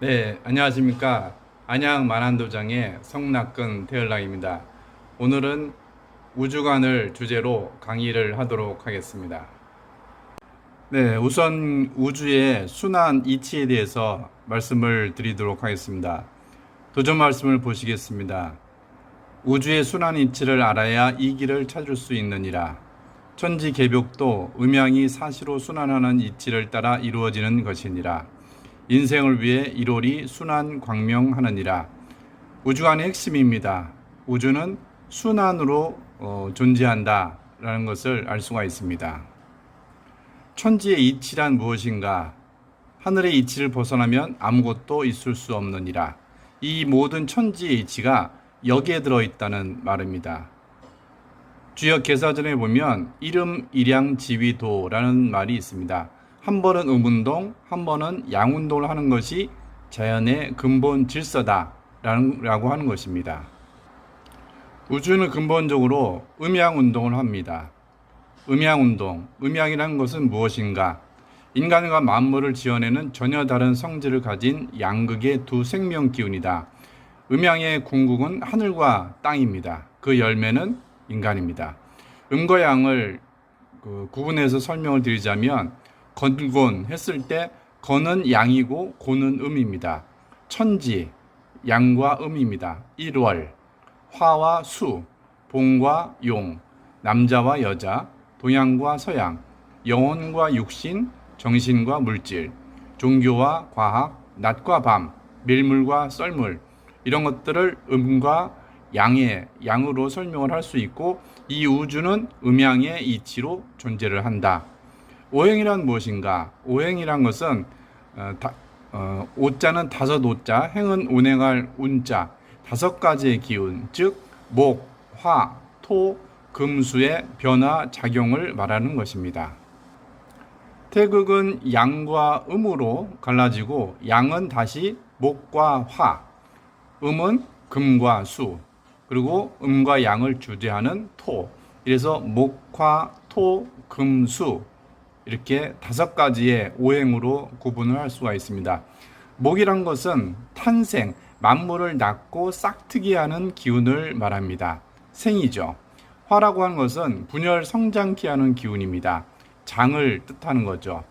네, 안녕하십니까. 안양 만안도장의 성낙근 태열랑입니다. 오늘은 우주관을 주제로 강의를 하도록 하겠습니다. 네, 우선 우주의 순환 이치에 대해서 말씀을 드리도록 하겠습니다. 도전 말씀을 보시겠습니다. 우주의 순환 이치를 알아야 이 길을 찾을 수 있느니라. 천지 개벽도 음양이 사시로 순환하는 이치를 따라 이루어지는 것이니라. 인생을 위해 일월이 순환 광명하느니라. 우주관의 핵심입니다. 우주는 순환으로 어, 존재한다라는 것을 알 수가 있습니다. 천지의 이치란 무엇인가? 하늘의 이치를 벗어나면 아무것도 있을 수 없느니라. 이 모든 천지의 이치가 여기에 들어 있다는 말입니다. 주역 개사전에 보면 이름 일양 지위도라는 말이 있습니다. 한 번은 음운동, 한 번은 양운동을 하는 것이 자연의 근본 질서다라고 하는 것입니다. 우주는 근본적으로 음양 운동을 합니다. 음양 운동, 음양이라는 것은 무엇인가? 인간과 만물을 지어내는 전혀 다른 성질을 가진 양극의 두 생명 기운이다. 음양의 궁극은 하늘과 땅입니다. 그 열매는 인간입니다. 음과 양을 그 구분해서 설명을 드리자면 건곤 했을 때 건은 양이고 고는 음입니다. 천지 양과 음입니다. 일월 화와 수 봉과 용 남자와 여자 동양과 서양 영혼과 육신 정신과 물질 종교와 과학 낮과 밤 밀물과 썰물 이런 것들을 음과 양의 양으로 설명을 할 수 있고 이 우주는 음양의 이치로 존재를 한다. 오행이란 무엇인가? 오행이란 것은 어, 다, 어, 오자는 다섯 오자, 행은 운행할 운자, 다섯 가지의 기운, 즉 목, 화, 토, 금수의 변화 작용을 말하는 것입니다. 태극은 양과 음으로 갈라지고 양은 다시 목과 화, 음은 금과 수, 그리고 음과 양을 주제하는 토. 이래서 목화, 토, 금, 수 이렇게 다섯 가지의 오행으로 구분을 할 수가 있습니다. 목이란 것은 탄생, 만물을 낳고 싹트게 하는 기운을 말합니다. 생이죠. 화라고 하는 것은 분열 성장케 하는 기운입니다. 장을 뜻하는 거죠.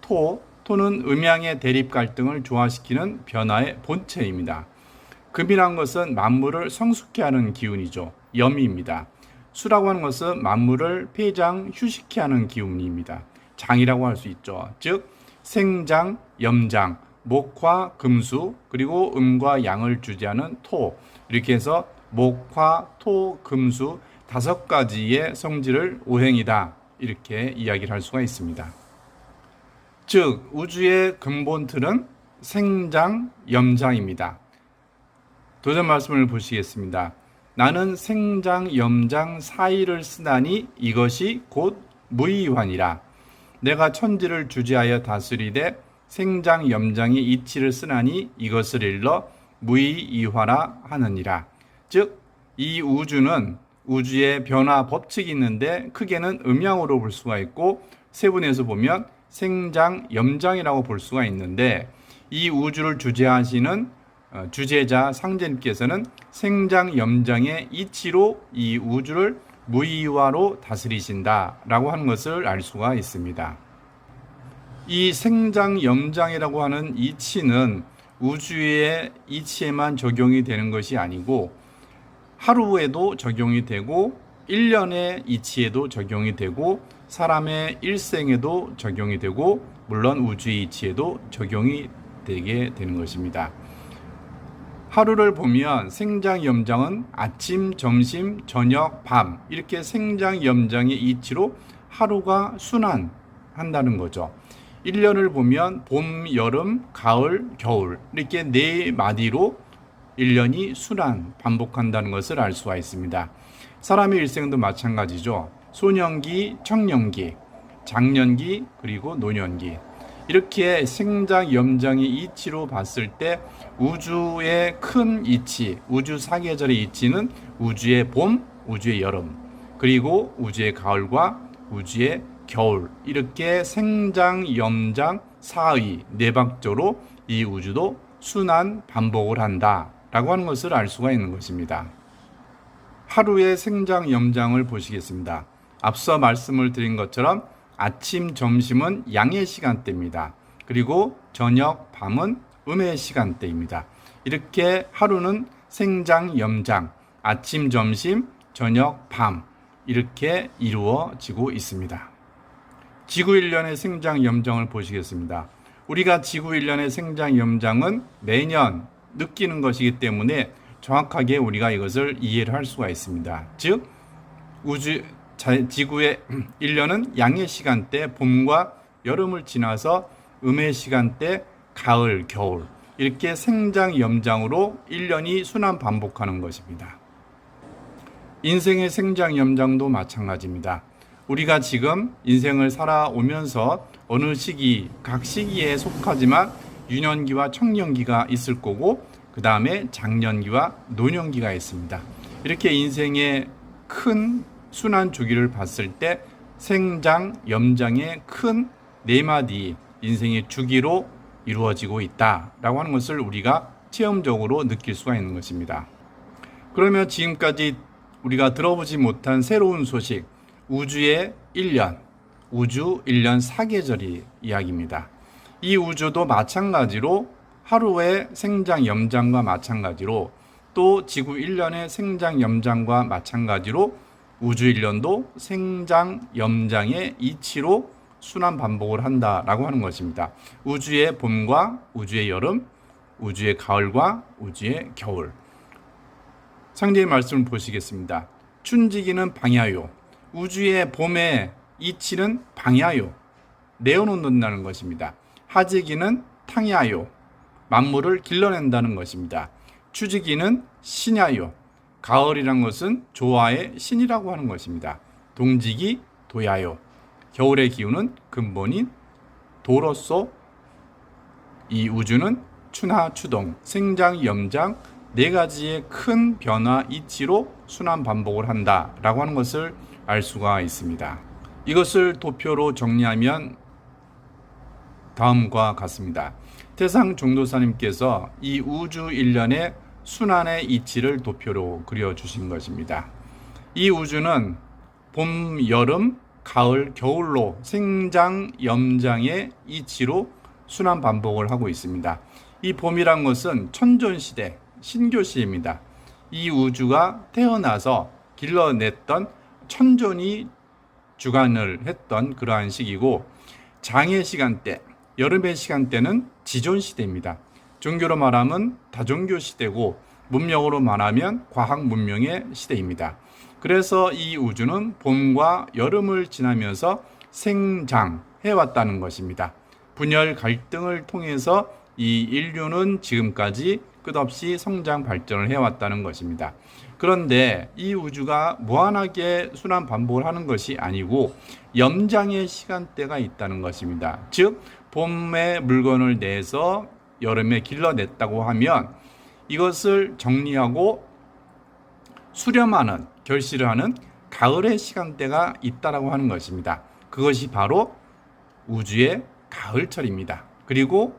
토, 토는 음양의 대립 갈등을 조화시키는 변화의 본체입니다. 금이란 것은 만물을 성숙케 하는 기운이죠. 염입니다. 수라고 하는 것은 만물을 폐장, 휴식케 하는 기운입니다. 장이라고 할 수 있죠. 즉 생장, 염장, 목화, 금수, 그리고 음과 양을 주재하는 토. 이렇게 해서 목화, 토, 금수 다섯 가지의 성질을 오행이다. 이렇게 이야기를 할 수가 있습니다. 즉 우주의 근본 틀은 생장, 염장입니다. 도전 말씀을 보시겠습니다. 나는 생장, 염장 사이를 쓰나니 이것이 곧 무이환이라. 내가 천지를 주재하여 다스리되 생장, 염장이 이치를 쓰나니 이것을 일러 무이 이화라 하느니라. 즉, 이 우주는 우주의 변화 법칙이 있는데 크게는 음양으로 볼 수가 있고 세분에서 보면 생장, 염장이라고 볼 수가 있는데 이 우주를 주재하시는 어, 주제자 상제님께서는 생장 염장의 이치로 이 우주를 무의화로 다스리신다라고 하는 것을 알 수가 있습니다. 이 생장 염장이라고 하는 이치는 우주의 이치에만 적용이 되는 것이 아니고 하루에도 적용이 되고 1년의 이치에도 적용이 되고 사람의 일생에도 적용이 되고 물론 우주의 이치에도 적용이 되게 되는 것입니다. 하루를 보면 생장 염장은 아침, 점심, 저녁, 밤 이렇게 생장 염장의 이치로 하루가 순환한다는 거죠. 1년을 보면 봄, 여름, 가을, 겨울 이렇게 네 마디로 1년이 순환 반복한다는 것을 알 수가 있습니다. 사람의 일생도 마찬가지죠. 소년기, 청년기, 장년기, 그리고 노년기. 이렇게 생장, 염장의 이치로 봤을 때 우주의 큰 이치, 우주 사계절의 이치는 우주의 봄, 우주의 여름, 그리고 우주의 가을과 우주의 겨울 이렇게 생장, 염장, 사의 네 박조로 이 우주도 순환 반복을 한다라고 하는 것을 알 수가 있는 것입니다. 하루의 생장 염장을 보시겠습니다. 앞서 말씀을 드린 것처럼 아침, 점심은 양의 시간대입니다. 그리고 저녁, 밤은 음의 시간대입니다. 이렇게 하루는 생장, 염장, 아침, 점심, 저녁, 밤 이렇게 이루어지고 있습니다. 지구 일년의 생장 염장을 보시겠습니다. 우리가 지구 일년의 생장 염장은 매년 느끼는 것이기 때문에 정확하게 우리가 이것을 이해를 할 수가 있습니다. 즉 우주 자- 지구의 일년은 양의 시간대 봄과 여름을 지나서 음의 시간대 가을 겨울 이렇게 생장 염장으로 1년이 순환 반복하는 것입니다. 인생의 생장 염장도 마찬가지입니다. 우리가 지금 인생을 살아오면서 어느 시기, 각 시기에 속하지만 유년기와 청년기가 있을 거고, 그 다음에 장년기와 노년기가 있습니다. 이렇게 인생의 큰 순환 주기를 봤을 때 생장, 염장의 큰 네 마디 인생의 주기로 이루어지고 있다라고 하는 것을 우리가 체험적으로 느낄 수가 있는 것입니다. 그러면 지금까지 우리가 들어보지 못한 새로운 소식, 우주의 1년, 우주 1년 사계절이 이야기입니다. 이 우주도 마찬가지로 하루의 생장 염장과 마찬가지로 또 지구 1년의 생장 염장과 마찬가지로 우주 1년도 생장 염장의 이치로 순환 반복을 한다라고 하는 것입니다. 우주의 봄과 우주의 여름, 우주의 가을과 우주의 겨울. 상제의 말씀을 보시겠습니다. 춘지기는 방야요. 우주의 봄의 이치는 방야요. 내어놓는다는 것입니다. 하지기는 탕야요. 만물을 길러낸다는 것입니다. 추지기는 신야요. 가을이란 것은 조화의 신이라고 하는 것입니다. 동지기 도야요. 겨울의 기운은 근본인 도로서 이 우주는 추나 추동, 생장, 염장 네 가지의 큰 변화 이치로 순환 반복을 한다라고 하는 것을 알 수가 있습니다. 이것을 도표로 정리하면 다음과 같습니다. 태상 종도사님께서 이 우주 일련의 순환의 이치를 도표로 그려 주신 것입니다. 이 우주는 봄, 여름, 가을, 겨울로 생장, 염장의 이치로 순환 반복을 하고 있습니다. 이 봄이란 것은 천존 시대, 신교 시입니다. 이 우주가 태어나서 길러냈던 천존이 주관을 했던 그러한 시기고 장의 시간대, 여름의 시간대는 지존 시대입니다. 종교로 말하면 다종교 시대고 문명으로 말하면 과학 문명의 시대입니다. 그래서 이 우주는 봄과 여름을 지나면서 생장해 왔다는 것입니다. 분열 갈등을 통해서 이 인류는 지금까지 끝없이 성장 발전을 해왔다는 것입니다. 그런데 이 우주가 무한하게 순환 반복을 하는 것이 아니고 염장의 시간대가 있다는 것입니다. 즉 봄에 물건을 내서 여름에 길러냈다고 하면 이것을 정리하고 수렴하는 결실을 하는 가을의 시간대가 있다라고 하는 것입니다. 그것이 바로 우주의 가을철입니다. 그리고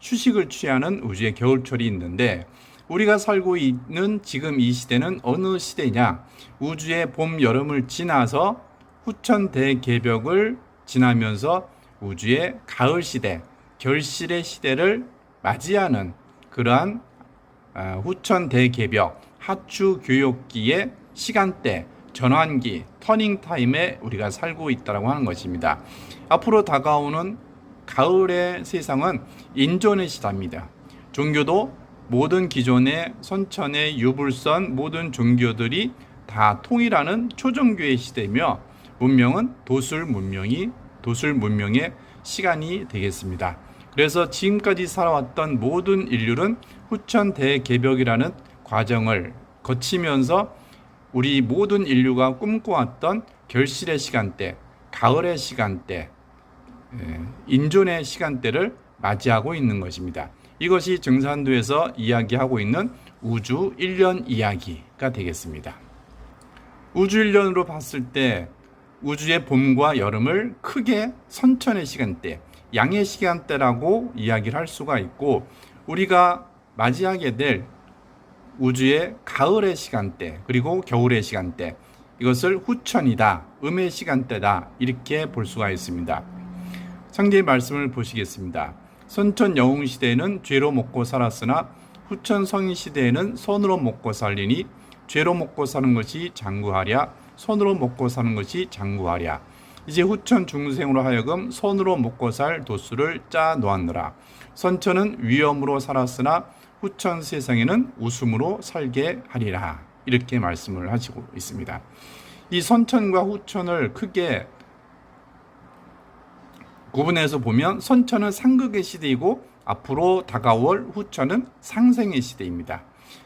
휴식을 취하는 우주의 겨울철이 있는데 우리가 살고 있는 지금 이 시대는 어느 시대냐? 우주의 봄, 여름을 지나서 후천 대개벽을 지나면서 우주의 가을 시대, 결실의 시대를 맞이하는 그러한 아, 후천 대개벽, 하추 교육기의 시간대, 전환기, 터닝 타임에 우리가 살고 있다라고 하는 것입니다. 앞으로 다가오는 가을의 세상은 인존의 시대입니다. 종교도 모든 기존의 선천의 유불선 모든 종교들이 다 통일하는 초종교의 시대이며 문명은 도술 문명이 도술 문명의 시간이 되겠습니다. 그래서 지금까지 살아왔던 모든 인류는 후천 대개벽이라는 과정을 거치면서 우리 모든 인류가 꿈꿔왔던 결실의 시간대, 가을의 시간대, 예, 인존의 시간대를 맞이하고 있는 것입니다. 이것이 정산도에서 이야기하고 있는 우주 1년 이야기가 되겠습니다. 우주 1년으로 봤을 때 우주의 봄과 여름을 크게 선천의 시간대, 양의 시간대라고 이야기를 할 수가 있고 우리가 맞이하게 될 우주의 가을의 시간대 그리고 겨울의 시간대 이것을 후천이다 음의 시간대다 이렇게 볼 수가 있습니다. 상제의 말씀을 보시겠습니다. 선천 영웅 시대에는 죄로 먹고 살았으나 후천 성인 시대에는 손으로 먹고 살리니 죄로 먹고 사는 것이 장구하랴 손으로 먹고 사는 것이 장구하랴 이제 후천 중생으로 하여금 손으로 먹고 살 도수를 짜 놓았느라 선천은 위험으로 살았으나 후천 세상에는 웃음으로 살게 하리라 이렇게 말씀을 하시고 있습니다. 이 선천과 후천을 크게 구분해서 보면 선천은 상극의 시대이고 앞으로 다가올 후천은 상생의 시대입니다.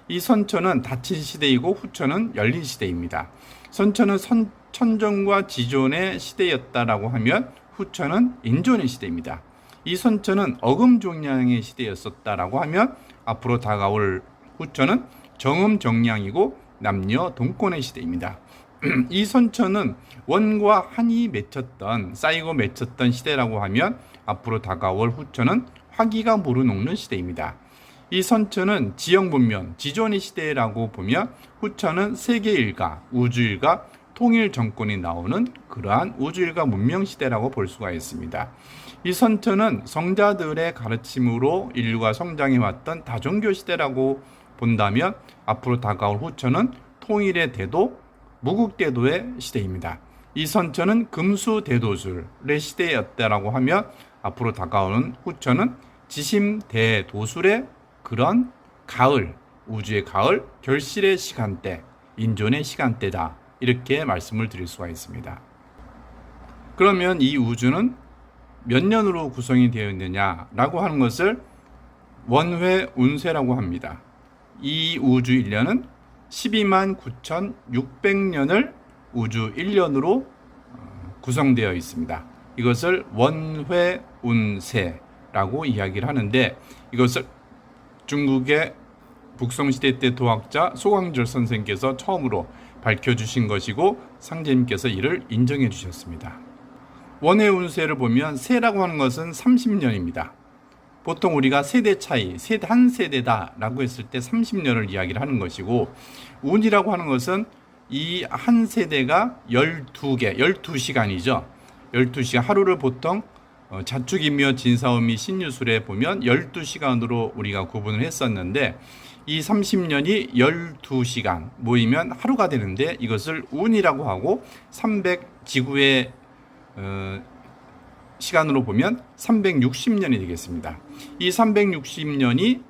이 선천은 닫힌 시대이고 후천은 열린 시대입니다. 선천은 선, 천정과 지존의 시대였다라고 하면 후천은 인존의 시대입니다. 이 선천은 어금종량의 시대였었다라고 하면 앞으로 다가올 후천은 정음정량이고 남녀 동권의 시대입니다. 이 선천은 원과 한이 맺혔던 쌓이고 맺혔던 시대라고 하면 앞으로 다가올 후천은 화기가 무르녹는 시대입니다. 이 선천은 지형 분면 지존의 시대라고 보면 후천은 세계 일가 우주 일가 통일 정권이 나오는 그러한 우주 일가 문명 시대라고 볼 수가 있습니다. 이 선천은 성자들의 가르침으로 인류가 성장해 왔던 다종교 시대라고 본다면 앞으로 다가올 후천은 통일의 대도 무국대도의 시대입니다. 이 선천은 금수대도술의 시대였다라고 하면 앞으로 다가오는 후천은 지심대도술의 그런 가을, 우주의 가을, 결실의 시간대, 인존의 시간대다. 이렇게 말씀을 드릴 수가 있습니다. 그러면 이 우주는 몇 년으로 구성이 되어 있느냐라고 하는 것을 원회 운세라고 합니다. 이 우주 1년은 12만 9,600년을 우주 1년으로 어, 구성되어 있습니다. 이것을 원회 운세라고 이야기를 하는데 이것을 중국의 북성시대 때 도학자 소광절 선생께서 처음으로 밝혀주신 것이고 상제님께서 이를 인정해 주셨습니다. 원의 운세를 보면 세라고 하는 것은 30년입니다. 보통 우리가 세대 차이, 세대 한 세대다 라고 했을 때 30년을 이야기를 하는 것이고 운이라고 하는 것은 이 한 세대가 12개, 12시간이죠. 12시간 하루를 보통 어, 자축이며 진사오미 신유술에 보면 12시간으로 우리가 구분을 했었는데 이 30년이 12시간 모이면 하루가 되는데 이것을 운이라고 하고 300 지구의 어, 시간으로 보면 360년이 되겠습니다. 이 360년이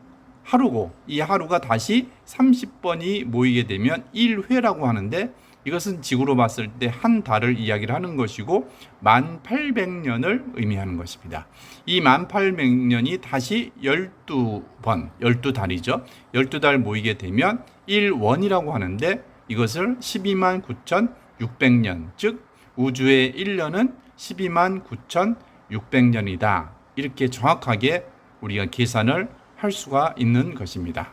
하루고 이 하루가 다시 30번이 모이게 되면 1회라고 하는데 이것은 지구로 봤을 때 한 달을 이야기를 하는 것이고 1800년을 의미하는 것입니다. 이 1800년이 다시 12번, 12달이죠. 12달 모이게 되면 1원이라고 하는데 이것을 12만 9600년, 즉 우주의 1년은 12만 9600년이다. 이렇게 정확하게 우리가 계산을 할 수가 있는 것입니다.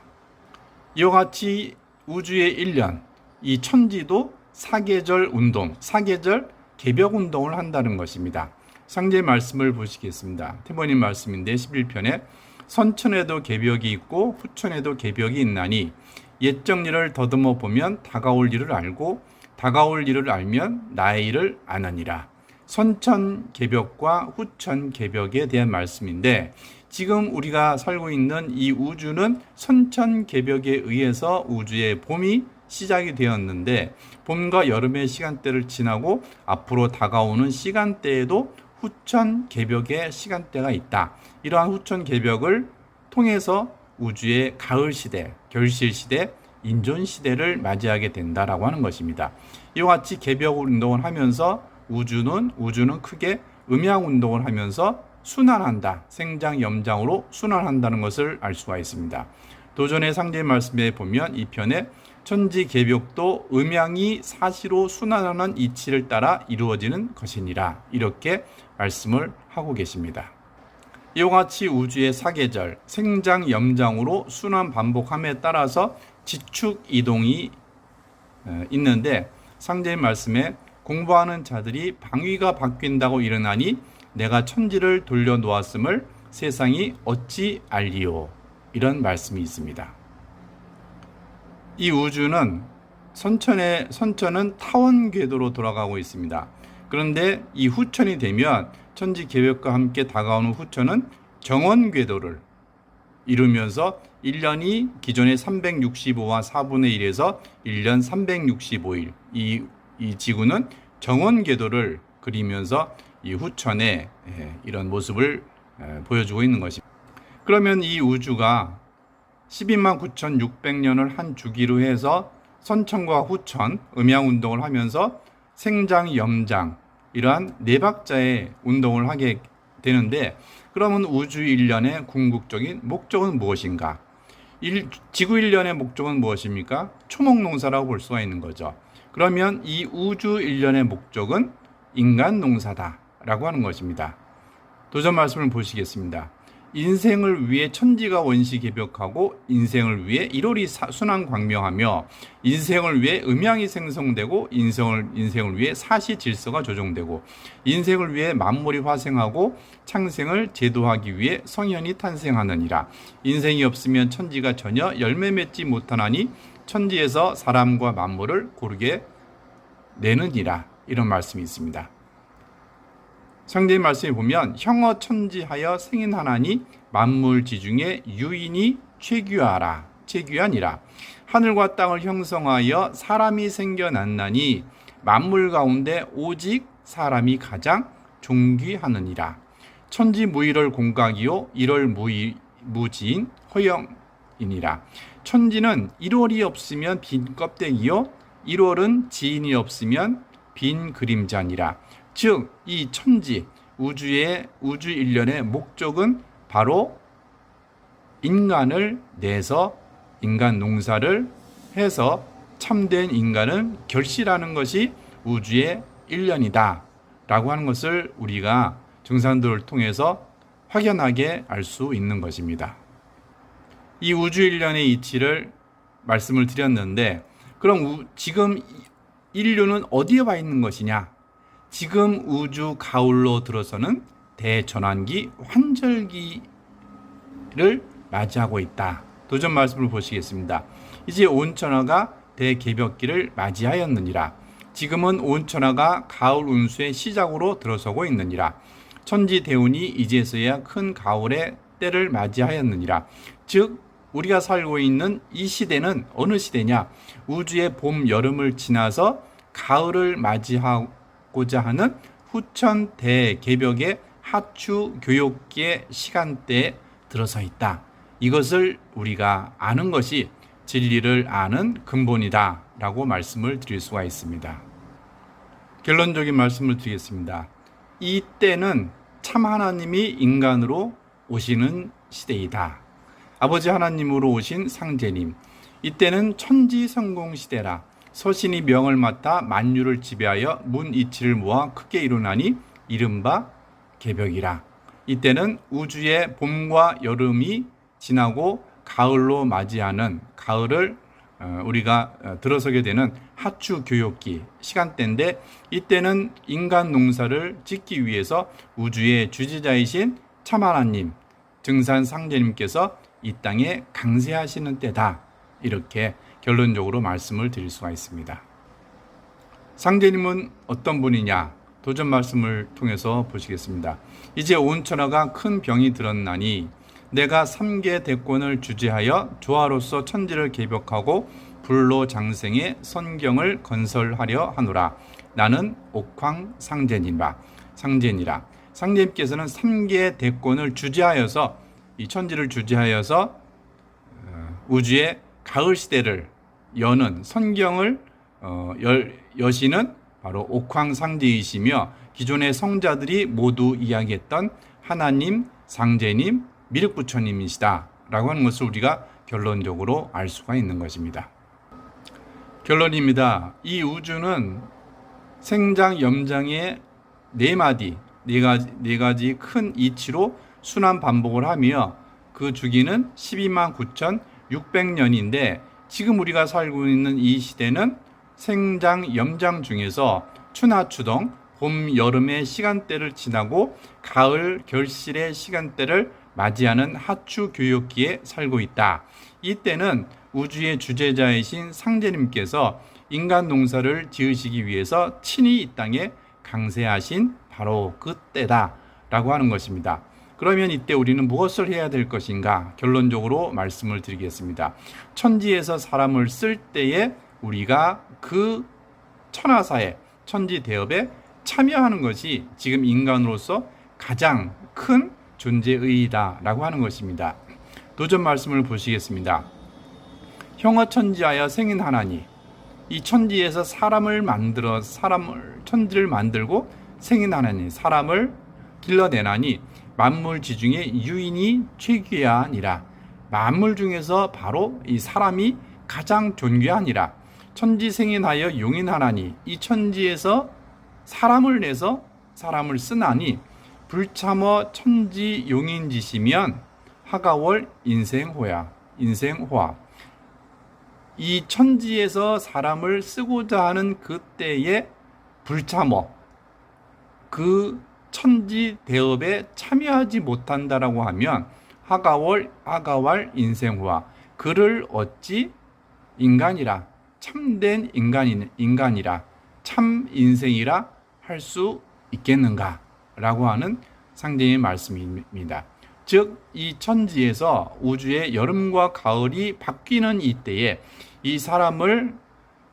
이와 같이 우주의 1년, 이 천지도 사계절 운동, 사계절 개벽 운동을 한다는 것입니다. 상제 말씀을 보시겠습니다. 태모님 말씀인데 11편에 선천에도 개벽이 있고 후천에도 개벽이 있나니 옛 정리를 더듬어 보면 다가올 일을 알고 다가올 일을 알면 나의 일을 아느니라. 선천 개벽과 후천 개벽에 대한 말씀인데 지금 우리가 살고 있는 이 우주는 선천 개벽에 의해서 우주의 봄이 시작이 되었는데 봄과 여름의 시간대를 지나고 앞으로 다가오는 시간대에도 후천 개벽의 시간대가 있다. 이러한 후천 개벽을 통해서 우주의 가을 시대, 결실 시대, 인존 시대를 맞이하게 된다라고 하는 것입니다. 이와 같이 개벽 운동을 하면서 우주는 우주는 크게 음양 운동을 하면서 순환한다. 생장 염장으로 순환한다는 것을 알 수가 있습니다. 도전의 상제 말씀에 보면 이 편에 천지 개벽도 음양이 사시로 순환하는 이치를 따라 이루어지는 것이니라 이렇게 말씀을 하고 계십니다. 이와 같이 우주의 사계절 생장 염장으로 순환 반복함에 따라서 지축 이동이 어, 있는데 상제의 말씀에 공부하는 자들이 방위가 바뀐다고 일어나니 내가 천지를 돌려 놓았음을 세상이 어찌 알리오 이런 말씀이 있습니다. 이 우주는 선천의 선천은 타원 궤도로 돌아가고 있습니다. 그런데 이 후천이 되면 천지 계획과 함께 다가오는 후천은 정원 궤도를 이루면서 1년이 기존의 365와 4분의 1에서 1년 365일 이, 이 지구는 정원 궤도를 그리면서 이 후천의 예, 이런 모습을 예, 보여주고 있는 것입니다. 그러면 이 우주가 12만 9,600년을 한 주기로 해서 선천과 후천 음양 운동을 하면서 생장, 염장 이러한 네 박자의 운동을 하게 되는데 그러면 우주 일련의 궁극적인 목적은 무엇인가? 일, 지구 일련의 목적은 무엇입니까? 초목 농사라고 볼 수가 있는 거죠. 그러면 이 우주 일련의 목적은 인간 농사다라고 하는 것입니다. 도전 말씀을 보시겠습니다. 인생을 위해 천지가 원시 개벽하고 인생을 위해 일월이 순환 광명하며 인생을 위해 음양이 생성되고 인생을 인생을 위해 사시 질서가 조정되고 인생을 위해 만물이 화생하고 창생을 제도하기 위해 성현이 탄생하느니라 인생이 없으면 천지가 전혀 열매 맺지 못하나니 천지에서 사람과 만물을 고르게 내느니라 이런 말씀이 있습니다. 상대의 말씀에 보면 형어 천지하여 생인하나니 만물 지중에 유인이 최귀하라. 최귀하니라. 하늘과 땅을 형성하여 사람이 생겨났나니 만물 가운데 오직 사람이 가장 존귀하느니라. 천지 무일을 공각이요 일월 무이, 무지인 허영이니라. 천지는 1월이 없으면 빈 껍데기요 1월은 지인이 없으면 빈 그림자니라 즉, 이 천지, 우주의, 우주 일련의 목적은 바로 인간을 내서 인간 농사를 해서 참된 인간은 결실하는 것이 우주의 일련이다. 라고 하는 것을 우리가 증산도를 통해서 확연하게 알 수 있는 것입니다. 이 우주 일련의 이치를 말씀을 드렸는데, 그럼 우, 지금 인류는 어디에 와 있는 것이냐? 지금 우주 가을로 들어서는 대전환기 환절기를 맞이하고 있다. 도전 말씀을 보시겠습니다. 이제 온천화가 대개벽기를 맞이하였느니라. 지금은 온천화가 가을 운수의 시작으로 들어서고 있느니라. 천지 대운이 이제서야 큰 가을의 때를 맞이하였느니라. 즉 우리가 살고 있는 이 시대는 어느 시대냐? 우주의 봄, 여름을 지나서 가을을 맞이하고 고자 하는 후천 대개벽의 하추 교육기의 시간대에 들어서 있다. 이것을 우리가 아는 것이 진리를 아는 근본이다. 라고 말씀을 드릴 수가 있습니다. 결론적인 말씀을 드리겠습니다. 이 때는 참 하나님이 인간으로 오시는 시대이다. 아버지 하나님으로 오신 상제님. 이때는 천지 성공 시대라. 서신이 명을 맡아 만유를 지배하여 문 이치를 모아 크게 일어나니 이른바 개벽이라. 이때는 우주의 봄과 여름이 지나고 가을로 맞이하는 가을을 어, 우리가 어, 들어서게 되는 하추 교육기 시간대인데 이때는 인간 농사를 짓기 위해서 우주의 주지자이신 참하나님 증산 상제님께서 이 땅에 강세하시는 때다 이렇게 결론적으로 말씀을 드릴 수가 있습니다. 상제님은 어떤 분이냐? 도전 말씀을 통해서 보시겠습니다. 이제 온 천하가 큰 병이 들었나니 내가 삼계 대권을 주재하여 조화로서 천지를 개벽하고 불로 장생의 선경을 건설하려 하노라. 나는 옥황 상제니라. 상제니라. 상제님께서는 삼계 대권을 주재하여서 이 천지를 주재하여서 어, 우주의 가을 시대를 여는 선경을 어, 열, 여시는 바로 옥황상제이시며 기존의 성자들이 모두 이야기했던 하나님, 상제님, 미륵부처님이시다 라고 하는 것을 우리가 결론적으로 알 수가 있는 것입니다. 결론입니다. 이 우주는 생장, 염장의 네 마디, 네 가지, 네 가지 큰 이치로 순환 반복을 하며 그 주기는 12만 9천 600년인데 지금 우리가 살고 있는 이 시대는 생장, 염장 중에서 추나 추동, 봄, 여름의 시간대를 지나고 가을, 결실의 시간대를 맞이하는 하추 교육기에 살고 있다. 이때는 우주의 주제자이신 상제님께서 인간 농사를 지으시기 위해서 친히 이 땅에 강세하신 바로 그때다 라고 하는 것입니다. 그러면 이때 우리는 무엇을 해야 될 것인가? 결론적으로 말씀을 드리겠습니다. 천지에서 사람을 쓸 때에 우리가 그 천하사에 천지 대업에 참여하는 것이 지금 인간으로서 가장 큰 존재의이다라고 하는 것입니다. 도전 말씀을 보시겠습니다. 형어 천지하여 생인 하나니 이 천지에서 사람을 만들어 사람을 천지를 만들고 생인 하나니 사람을 길러내나니 만물 지중에 유인이 최귀하니라. 만물 중에서 바로 이 사람이 가장 존귀하니라. 천지 생인하여 용인하나니 이 천지에서 사람을 내서 사람을 쓰나니 불참어 천지 용인지시면 하가월 인생호야 인생호화 이 천지에서 사람을 쓰고자 하는 그때에 불참어 그 천지 대업에 참여하지 못한다라고 하면 하가월 아가왈 인생후와 그를 어찌 인간이라 참된 인간이 인간이라 참 인생이라 할 수 있겠는가라고 하는 상대의 말씀입니다. 즉 이 천지에서 우주의 여름과 가을이 바뀌는 이때에 이 사람을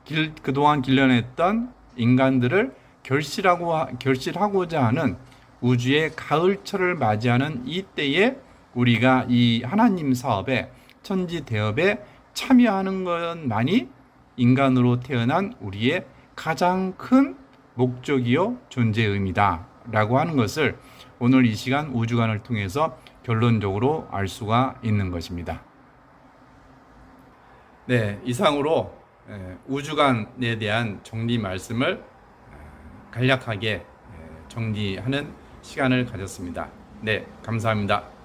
길, 그동안 길러냈던 인간들을 결실하고 결실하고자 하는 우주의 가을철을 맞이하는 이때에 우리가 이 하나님 사업에 천지 대업에 참여하는 것만이 인간으로 태어난 우리의 가장 큰 목적이요 존재의 의미다라고 하는 것을 오늘 이 시간 우주관을 통해서 결론적으로 알 수가 있는 것입니다. 네, 이상으로 에, 우주관에 대한 정리 말씀을 에, 간략하게 에, 정리하는 시간을 가졌습니다. 네, 감사합니다.